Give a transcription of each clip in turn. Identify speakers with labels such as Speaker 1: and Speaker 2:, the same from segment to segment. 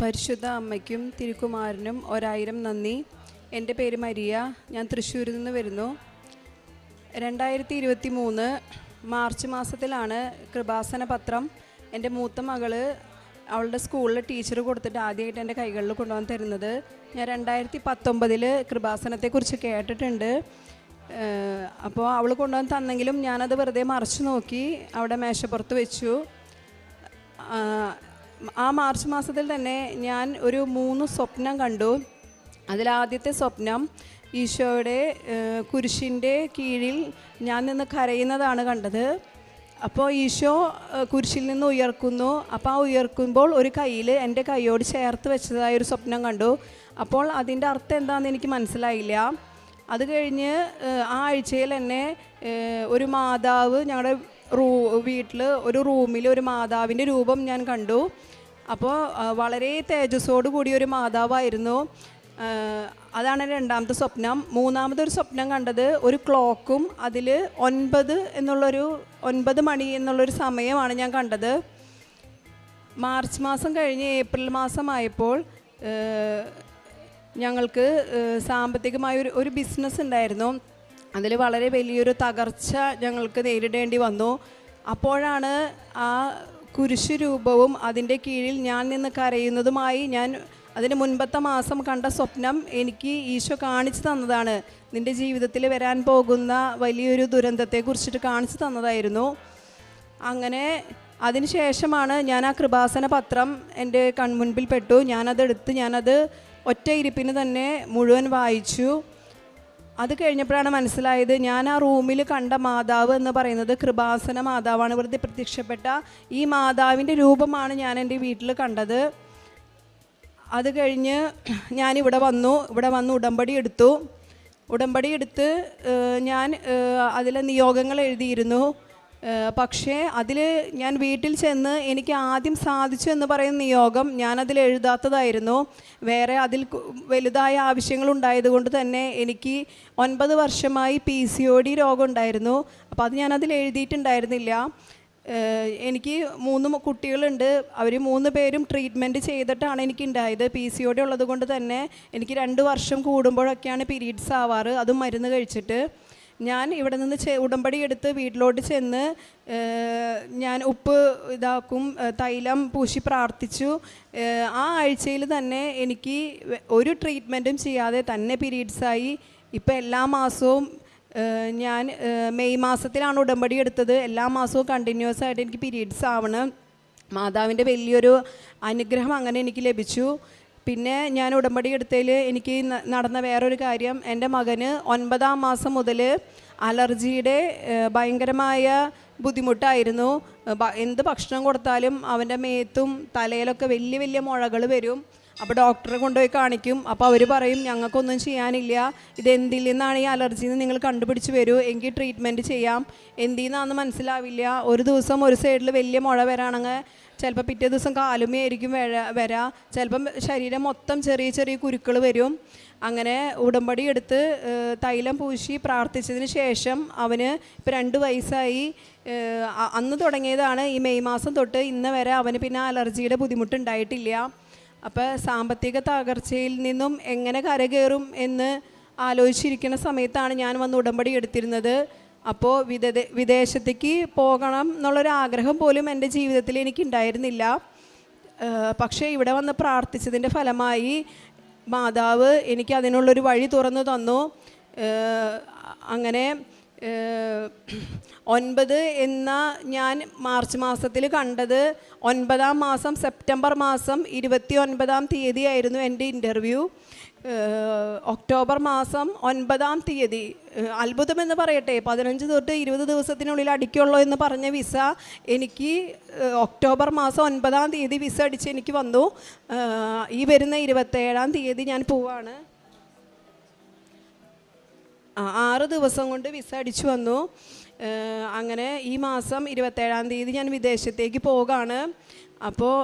Speaker 1: പരിശുദ്ധ അമ്മയ്ക്കും തിരുക്കുമാരനും ഒരായിരം നന്ദി. എന്റെ പേര് മരിയ. ഞാൻ തൃശ്ശൂരിൽ നിന്ന് വരുന്നു. രണ്ടായിരത്തി ഇരുപത്തി മൂന്ന് മാർച്ച് മാസത്തിലാണ് കൃപാസന പത്രം എന്റെ മൂത്ത മകൾ അവളുടെ സ്കൂളിൽ ടീച്ചർ കൊടുത്തിട്ട് ആദ്യമായിട്ട് എന്റെ കൈകളിൽ കൊണ്ടുവന്ന് തരുന്നത്. ഞാൻ രണ്ടായിരത്തി പത്തൊമ്പതിൽ കൃപാസനത്തെക്കുറിച്ച് കേട്ടിട്ടുണ്ട്. അപ്പോൾ അവൾ കൊണ്ടുവന്ന് തന്നെങ്കിലും ഞാനത് വെറുതെ മറച്ചു നോക്കി അവിടെ മേശപ്പുറത്ത് വെച്ചു. ആ, മാർച്ച് മാസത്തിൽ തന്നെ ഞാൻ ഒരു മൂന്ന് സ്വപ്നം കണ്ടു. അതിലാദ്യത്തെ സ്വപ്നം ഈശോയുടെ കുരിശിന്റെ കീഴിൽ ഞാൻ നിന്ന് കരയുന്നതാണ് കണ്ടത്. അപ്പോൾ ഈശോ കുരിശിൽ നിന്ന് ഉയർക്കുന്നു. അപ്പോൾ ആ ഉയർക്കുമ്പോൾ ഒരു കയ്യിൽ എന്റെ കൈയോട് ചേർത്ത് വെച്ചതായ ഒരു സ്വപ്നം കണ്ടു. അപ്പോൾ അതിന്റെ അർത്ഥം എന്താണെന്ന് എനിക്ക് മനസ്സിലായില്ല. അത് കഴിഞ്ഞ് ആ ആഴ്ചയിൽ തന്നെ ഒരു മാതാവ് ഞങ്ങളുടെ റൂ വീട്ടിൽ ഒരു റൂമിൽ ഒരു മാതാവിന്റെ രൂപം ഞാൻ കണ്ടു. അപ്പോൾ വളരെ തേജസ്സോടു കൂടിയ ഒരു മാതാവായിരുന്നു. അതാണ് രണ്ടാമത്തെ സ്വപ്നം. മൂന്നാമതൊരു സ്വപ്നം കണ്ടത് ഒരു ക്ലോക്കും അതിൽ ഒൻപത് എന്നുള്ളൊരു ഒൻപത് മണി എന്നുള്ളൊരു സമയമാണ് ഞാൻ കണ്ടത്. മാർച്ച് മാസം കഴിഞ്ഞ് ഏപ്രിൽ മാസമായപ്പോൾ ഞങ്ങൾക്ക് സാമ്പത്തികമായ ഒരു ഒരു ബിസിനസ് ഉണ്ടായിരുന്നു. അതിൽ വളരെ വലിയൊരു തകർച്ച ഞങ്ങൾക്ക് നേരിടേണ്ടി വന്നു. അപ്പോഴാണ് ആ കുരിശു രൂപവും അതിന്റെ കീഴിൽ ഞാൻ നിന്ന് കരയുന്നതുമായി ഞാൻ അതിന് മുൻപത്തെ മാസം കണ്ട സ്വപ്നം എനിക്ക് ഈശോ കാണിച്ചു തന്നതാണ്. നിന്റെ ജീവിതത്തിൽ വരാൻ പോകുന്ന വലിയൊരു ദുരന്തത്തെക്കുറിച്ചിട്ട് കാണിച്ചു തന്നതായിരുന്നു. അങ്ങനെ അതിനുശേഷമാണ് ഞാൻ ആ കൃപാസന പത്രം എന്റെ കൺമുൻപിൽ പെട്ടു. ഞാനതെടുത്ത് ഞാനത് ഒറ്റ ഇരിപ്പിന് തന്നെ മുഴുവൻ വായിച്ചു. അത് കഴിഞ്ഞപ്പോഴാണ് മനസ്സിലായത് ഞാൻ ആ റൂമിൽ കണ്ട മാതാവ് എന്ന് പറയുന്നത് കൃപാസന മാതാവാണ്. വെറുതെ പ്രത്യക്ഷപ്പെട്ട ഈ മാതാവിന്റെ രൂപമാണ് ഞാൻ എന്റെ വീട്ടിൽ കണ്ടത്. അത് കഴിഞ്ഞ് ഇവിടെ വന്നു. ഇവിടെ വന്ന് ഉടമ്പടി എടുത്തു. ഉടമ്പടി എടുത്ത് ഞാൻ അതിലെ നിയോഗങ്ങൾ എഴുതിയിരുന്നു. പക്ഷേ അതിൽ ഞാൻ വീട്ടിൽ ചെന്ന് എനിക്ക് ആദ്യം സാധിച്ചു എന്ന് പറയുന്ന നിയോഗം ഞാനതിൽ എഴുതാത്തതായിരുന്നു. വേറെ അതിൽ വലുതായ ആവശ്യങ്ങൾ കൊണ്ട് തന്നെ എനിക്ക് ഒൻപത് വർഷമായി പി സി ഒ ഡി രോഗം ഉണ്ടായിരുന്നു. അപ്പോൾ അത് ഞാനതിൽ എഴുതിയിട്ടുണ്ടായിരുന്നില്ല. എനിക്ക് മൂന്ന് കുട്ടികളുണ്ട്. അവർ മൂന്ന് പേരും ട്രീറ്റ്മെന്റ് ചെയ്തിട്ടാണ് എനിക്ക് ഉണ്ടായത് പി സി ഒ ഡി ഉള്ളത് കൊണ്ട് തന്നെ എനിക്ക് രണ്ട് വർഷം കൂടുമ്പോഴൊക്കെയാണ് പീരീഡ്സ് ആവാറ്. അതും മരുന്ന് കഴിച്ചിട്ട്. ഞാൻ ഇവിടെ നിന്ന് ഉടമ്പടി എടുത്ത് വീട്ടിലോട്ട് ചെന്ന് ഞാൻ ഉപ്പ് ഇതാക്കും തൈലം പൂശി പ്രാർത്ഥിച്ചു. ആ ആഴ്ചയിൽ തന്നെ എനിക്ക് ഒരു ട്രീറ്റ്മെന്റും ചെയ്യാതെ തന്നെ പീരീഡ്സായി. ഇപ്പോൾ എല്ലാ മാസവും ഞാൻ മെയ് മാസത്തിലാണ് ഉടമ്പടി എടുത്തത്. എല്ലാ മാസവും കണ്ടിന്യൂസ് ആയിട്ട് എനിക്ക് പീരീഡ്സ് ആവണം. മാതാവിന്റെ വലിയൊരു അനുഗ്രഹം അങ്ങനെ എനിക്ക് ലഭിച്ചു. പിന്നെ ഞാൻ ഉടമ്പടി എടുത്തതിൽ എനിക്ക് നടന്ന വേറൊരു കാര്യം. എന്റെ മകന് ഒൻപതാം മാസം മുതൽ അലർജിയുടെ ഭയങ്കരമായ ബുദ്ധിമുട്ടായിരുന്നു. എന്ത് ഭക്ഷണം കൊടുത്താലും അവന്റെ മേത്തും തലയിലൊക്കെ വലിയ വലിയ മുഴകൾ വരും. അപ്പോൾ ഡോക്ടറെ കൊണ്ടുപോയി കാണിക്കും. അപ്പോൾ അവർ പറയും ഞങ്ങൾക്കൊന്നും ചെയ്യാനില്ല. ഇത് എന്തിൽ നിന്നാണ് ഈ അലർജി എന്ന് നിങ്ങൾ കണ്ടുപിടിച്ച് വരൂ. എങ്കിൽ ട്രീറ്റ്മെന്റ് ചെയ്യാം. എന്തിൽ നിന്നാണെന്ന് മനസ്സിലാവില്ല. ഒരു ദിവസം ഒരു സൈഡിൽ വലിയ മുഴ വരാണെങ്കിൽ ചിലപ്പോൾ പിറ്റേ ദിവസം കാലുമേ ആയിരിക്കും വര വരാ. ചിലപ്പം ശരീരം മൊത്തം ചെറിയ ചെറിയ കുരുക്കൾ വരും. അങ്ങനെ ഉടമ്പടി എടുത്ത് തൈലം പൂശി പ്രാർത്ഥിച്ചതിന് ശേഷം അവന് ഇപ്പം രണ്ട് വയസ്സായി. അന്ന് തുടങ്ങിയതാണ് ഈ മെയ് മാസം തൊട്ട് ഇന്ന് വരെ അവന് പിന്നെ അലർജിയുടെ ബുദ്ധിമുട്ടുണ്ടായിട്ടില്ല അപ്പോൾ സാമ്പത്തിക തകർച്ചയിൽ നിന്നും എങ്ങനെ കരകയറും എന്ന് ആലോചിച്ചിരിക്കുന്ന സമയത്താണ് ഞാൻ വന്ന് ഉടമ്പടി എടുത്തിരുന്നത്. അപ്പോൾ വിദേ വിദേശത്തേക്ക് പോകണം എന്നുള്ളൊരാഗ്രഹം പോലും എന്റെ ജീവിതത്തിൽ എനിക്ക് ഉണ്ടായിരുന്നില്ല പക്ഷേ ഇവിടെ വന്ന് പ്രാർത്ഥിച്ചതിന്റെ ഫലമായി മാതാവ് എനിക്ക് അതിനുള്ളൊരു വഴി തുറന്നു തന്നു. അങ്ങനെ ഒൻപത് എന്ന ഞാൻ മാർച്ച് മാസത്തിൽ കണ്ടത് ഒൻപതാം മാസം സെപ്റ്റംബർ മാസം ഇരുപത്തി ഒൻപതാം തീയതിയായിരുന്നു എന്റെ ഇന്റർവ്യൂ. ഒക്ടോബർ മാസം ഒൻപതാം തീയതി. അത്ഭുതമെന്ന് പറയട്ടെ പതിനഞ്ച് തൊട്ട് ഇരുപത് ദിവസത്തിനുള്ളിൽ അടിക്കുള്ളൂ എന്ന് പറഞ്ഞ വിസ എനിക്ക് ഒക്ടോബർ മാസം ഒൻപതാം തീയതി വിസ അടിച്ച് എനിക്ക് വന്നു. ഈ വരുന്ന ഇരുപത്തേഴാം തീയതി ഞാൻ പോവാണ്. ആറ് ദിവസം കൊണ്ട് വിസ അടിച്ചു വന്നു. അങ്ങനെ ഈ മാസം ഇരുപത്തേഴാം തീയതി ഞാൻ വിദേശത്തേക്ക് പോകാണ്. അപ്പോൾ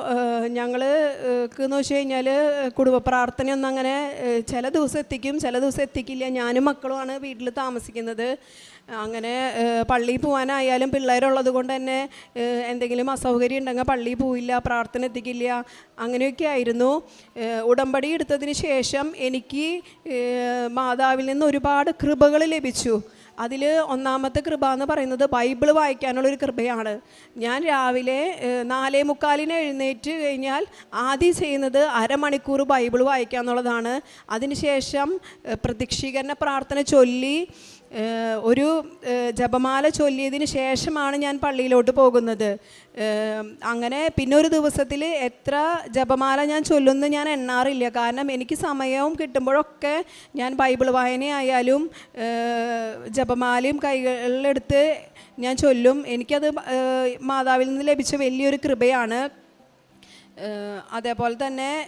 Speaker 1: ഞങ്ങൾ എന്ന് വെച്ച് കഴിഞ്ഞാൽ കുടുംബ പ്രാർത്ഥനയൊന്നും അങ്ങനെ ചില ദിവസം എത്തിക്കും ചില ദിവസം എത്തിക്കില്ല. ഞാനും മക്കളുമാണ് വീട്ടിൽ താമസിക്കുന്നത്. അങ്ങനെ പള്ളിയിൽ പോകാനായാലും പിള്ളേരുള്ളത് കൊണ്ട് തന്നെ എന്തെങ്കിലും അസൗകര്യം ഉണ്ടെങ്കിൽ പള്ളിയിൽ പോയില്ല പ്രാർത്ഥന എത്തിക്കില്ല. അങ്ങനെയൊക്കെ ആയിരുന്നു. ഉടമ്പടി എടുത്തതിന് ശേഷം എനിക്ക് മാതാവിൽ നിന്ന് ഒരുപാട് കൃപകൾ ലഭിച്ചു. അതിൽ ഒന്നാമത്തെ കൃപ എന്ന് പറയുന്നത് ബൈബിൾ വായിക്കാനുള്ള ഒരു കൃപയാണ്. ഞാൻ രാവിലെ നാലേ മുക്കാലിന് എഴുന്നേറ്റ് കഴിഞ്ഞാൽ ആദ്യം ചെയ്യുന്നത് അരമണിക്കൂർ ബൈബിൾ വായിക്കുക എന്നുള്ളതാണ് അതിനുശേഷം ഏഹ്, പ്രദക്ഷികരണ പ്രാർത്ഥന ചൊല്ലി ഒരു ജപമാല ചൊല്ലിയതിന് ശേഷമാണ് ഞാൻ പള്ളിയിലോട്ട് പോകുന്നത്. അങ്ങനെ പിന്നെ ഒരു ദിവസത്തിൽ എത്ര ജപമാല ഞാൻ ചൊല്ലുന്ന ഞാൻ എണ്ണാറില്ല. കാരണം എനിക്ക് സമയവും കിട്ടുമ്പോഴൊക്കെ ഞാൻ ബൈബിൾ വായനയായാലും ജപമാലയും കൈകളിലെടുത്ത് ഞാൻ ചൊല്ലും. എനിക്കത് മാതാവിൽ നിന്ന് ലഭിച്ച വലിയൊരു കൃപയാണ്. അതേപോലെ തന്നെ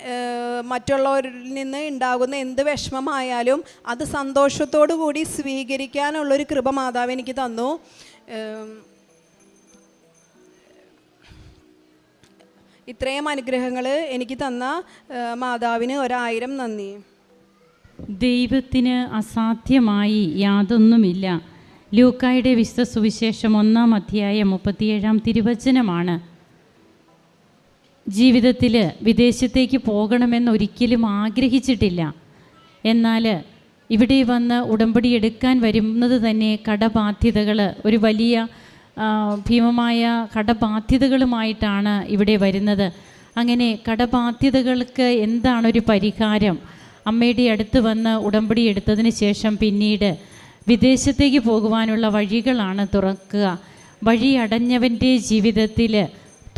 Speaker 1: മറ്റുള്ളവരിൽ നിന്ന് ഉണ്ടാകുന്ന എന്ത് വിഷമമായാലും അത് സന്തോഷത്തോടു കൂടി സ്വീകരിക്കാനുള്ളൊരു കൃപ മാതാവ് എനിക്ക് തന്നു. ഇത്രയും അനുഗ്രഹങ്ങൾ എനിക്ക് തന്ന മാതാവിന് ഒരായിരം നന്ദി.
Speaker 2: ദൈവത്തിന് അസാധ്യമായി യാതൊന്നുമില്ല. ലൂക്കായുടെ വിശുദ്ധ സുവിശേഷം ഒന്നാം അധ്യായം മുപ്പത്തിയേഴാം തിരുവചനമാണ് ജീവിതത്തിൽ വിദേശത്തേക്ക് പോകണമെന്ന് ഒരിക്കലും ആഗ്രഹിച്ചിട്ടില്ല. എന്നാൽ ഇവിടെ വന്ന് ഉടമ്പടി എടുക്കാൻ വരുന്നത് തന്നെ കടബാധ്യതകൾ ഒരു വലിയ ഭീമമായ കടബാധ്യതകളുമായിട്ടാണ് ഇവിടെ വരുന്നത്. അങ്ങനെ കടബാധ്യതകൾക്ക് എന്താണൊരു പരിഹാരം? അമ്മയുടെ അടുത്ത് വന്ന് ഉടമ്പടി എടുത്തതിന് ശേഷം പിന്നീട് വിദേശത്തേക്ക് പോകുവാനുള്ള വഴികളാണ് തുറക്കുക. വഴി അടഞ്ഞവന്റെ ജീവിതത്തിൽ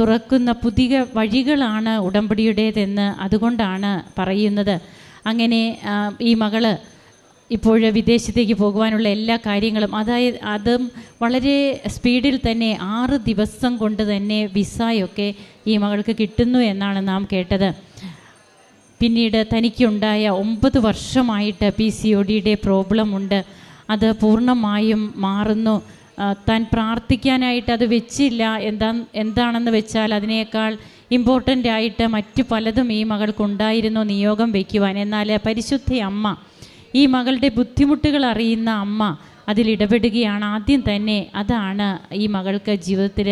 Speaker 2: തുറക്കുന്ന പുതിയ വഴികളാണ് ഉടമ്പടിയുടേതെന്ന് അതുകൊണ്ടാണ് പറയുന്നത്. അങ്ങനെ ഈ മകൾ ഇപ്പോൾ വിദേശത്തേക്ക് പോകുവാനുള്ള എല്ലാ കാര്യങ്ങളും അതായത് അതും വളരെ സ്പീഡിൽ തന്നെ ആറ് ദിവസം കൊണ്ട് തന്നെ വിസയൊക്കെ ഈ മകൾക്ക് കിട്ടുന്നു എന്നാണ് നാം കേട്ടത്. പിന്നീട് തനിക്കുണ്ടായ ഒമ്പത് വർഷമായിട്ട് പി സി ഒ ഡിയുടെ പ്രോബ്ലം ഉണ്ട്. അത് പൂർണമായും മാറുന്നു. താൻ പ്രാർത്ഥിക്കാനായിട്ട് അത് വെച്ചില്ല. എന്താ എന്താണെന്ന് വെച്ചാൽ അതിനേക്കാൾ ഇമ്പോർട്ടന്റ് ആയിട്ട് മറ്റു പലതും ഈ മകൾക്കുണ്ടായിരുന്നു നിയോഗം വയ്ക്കുവാൻ എന്നാൽ പരിശുദ്ധ അമ്മ ഈ മകളുടെ ബുദ്ധിമുട്ടുകൾ അറിയുന്ന അമ്മ അതിലിടപെടുകയാണ് ആദ്യം തന്നെ അതാണ് ഈ മകൾക്ക് ജീവിതത്തിൽ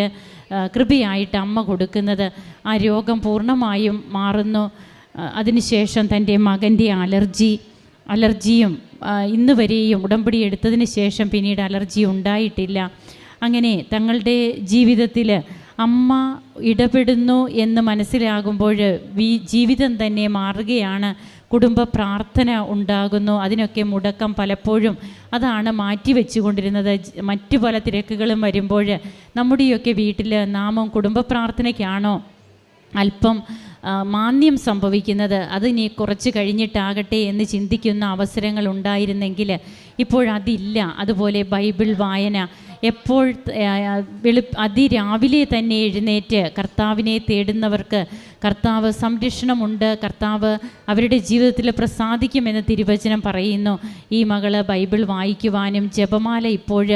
Speaker 2: കൃപയായിട്ട് അമ്മ കൊടുക്കുന്നത്. ആ രോഗം പൂർണമായും മാറുന്നു. അതിനുശേഷം തന്റെ മകന്റെ അലർജി അലർജിയും ഇന്ന് വരെയും ഉടമ്പടി എടുത്തതിന് ശേഷം പിന്നീട് അലർജി ഉണ്ടായിട്ടില്ല. അങ്ങനെ തങ്ങളുടെ ജീവിതത്തിൽ അമ്മ ഇടപെടുന്നു എന്ന് മനസ്സിലാകുമ്പോൾ വി- ജീവിതം തന്നെ മാറുകയാണ്. കുടുംബ പ്രാർത്ഥന ഉണ്ടാകുന്നു. അതിനൊക്കെ മുടക്കം പലപ്പോഴും അതാണ് മാറ്റി വെച്ചുകൊണ്ടിരുന്നത്. മറ്റു പല തിരക്കുകളും വരുമ്പോൾ നമ്മുടെയൊക്കെ വീട്ടിൽ നാമം കുടുംബ പ്രാർത്ഥനയ്ക്കാണോ? അല്പം മാന്യം സംഭവിക്കുന്നത് അതിനി കുറച്ച് കഴിഞ്ഞിട്ടാകട്ടെ എന്ന് ചിന്തിക്കുന്ന അവസരങ്ങൾ ഉണ്ടായിരുന്നെങ്കിൽ ഇപ്പോഴതില്ല അതുപോലെ ബൈബിൾ വായന എപ്പോൾ വെളു അതിരാവിലെ തന്നെ എഴുന്നേറ്റ് കർത്താവിനെ തേടുന്നവർക്ക് കർത്താവ് സംരക്ഷണമുണ്ട്. കർത്താവ് അവരുടെ ജീവിതത്തിൽ പ്രസാദിക്കുമെന്ന് തിരുവചനം പറയുന്നു. ഈ മകൾ ബൈബിൾ വായിക്കുവാനും ജപമാല ഇപ്പോൾ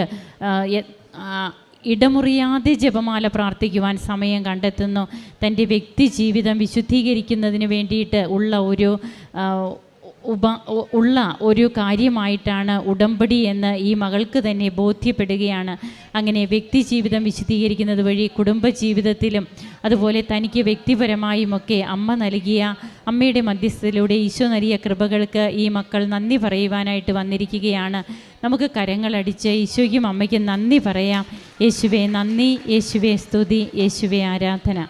Speaker 2: ഇടമുറിയാതെ ജപമാല പ്രാർത്ഥിക്കുവാൻ സമയം കണ്ടെത്തുന്നു. തന്റെ വ്യക്തി ജീവിതം വിശുദ്ധീകരിക്കുന്നതിന് വേണ്ടിയിട്ട് ഉള്ള ഒരു ഉപ ഉള്ള ഒരു കാര്യമായിട്ടാണ് ഉടമ്പടി എന്ന് ഈ മകൾക്ക് തന്നെ ബോധ്യപ്പെടുകയാണ്. അങ്ങനെ വ്യക്തി ജീവിതം വിശദീകരിക്കുന്നത് വഴി കുടുംബ ജീവിതത്തിലും അതുപോലെ തനിക്ക് വ്യക്തിപരമായുമൊക്കെ അമ്മ നൽകിയ അമ്മയുടെ മധ്യസ്ഥതയിലൂടെ ഈശോ നൽകിയ കൃപകൾക്ക് ഈ മക്കൾ നന്ദി പറയുവാനായിട്ട് വന്നിരിക്കുകയാണ്. നമുക്ക് കരങ്ങളടിച്ച് ഈശോയ്ക്കും അമ്മയ്ക്കും നന്ദി പറയാം. യേശുവേ നന്ദി. യേശുവേ സ്തുതി. യേശുവേ ആരാധന.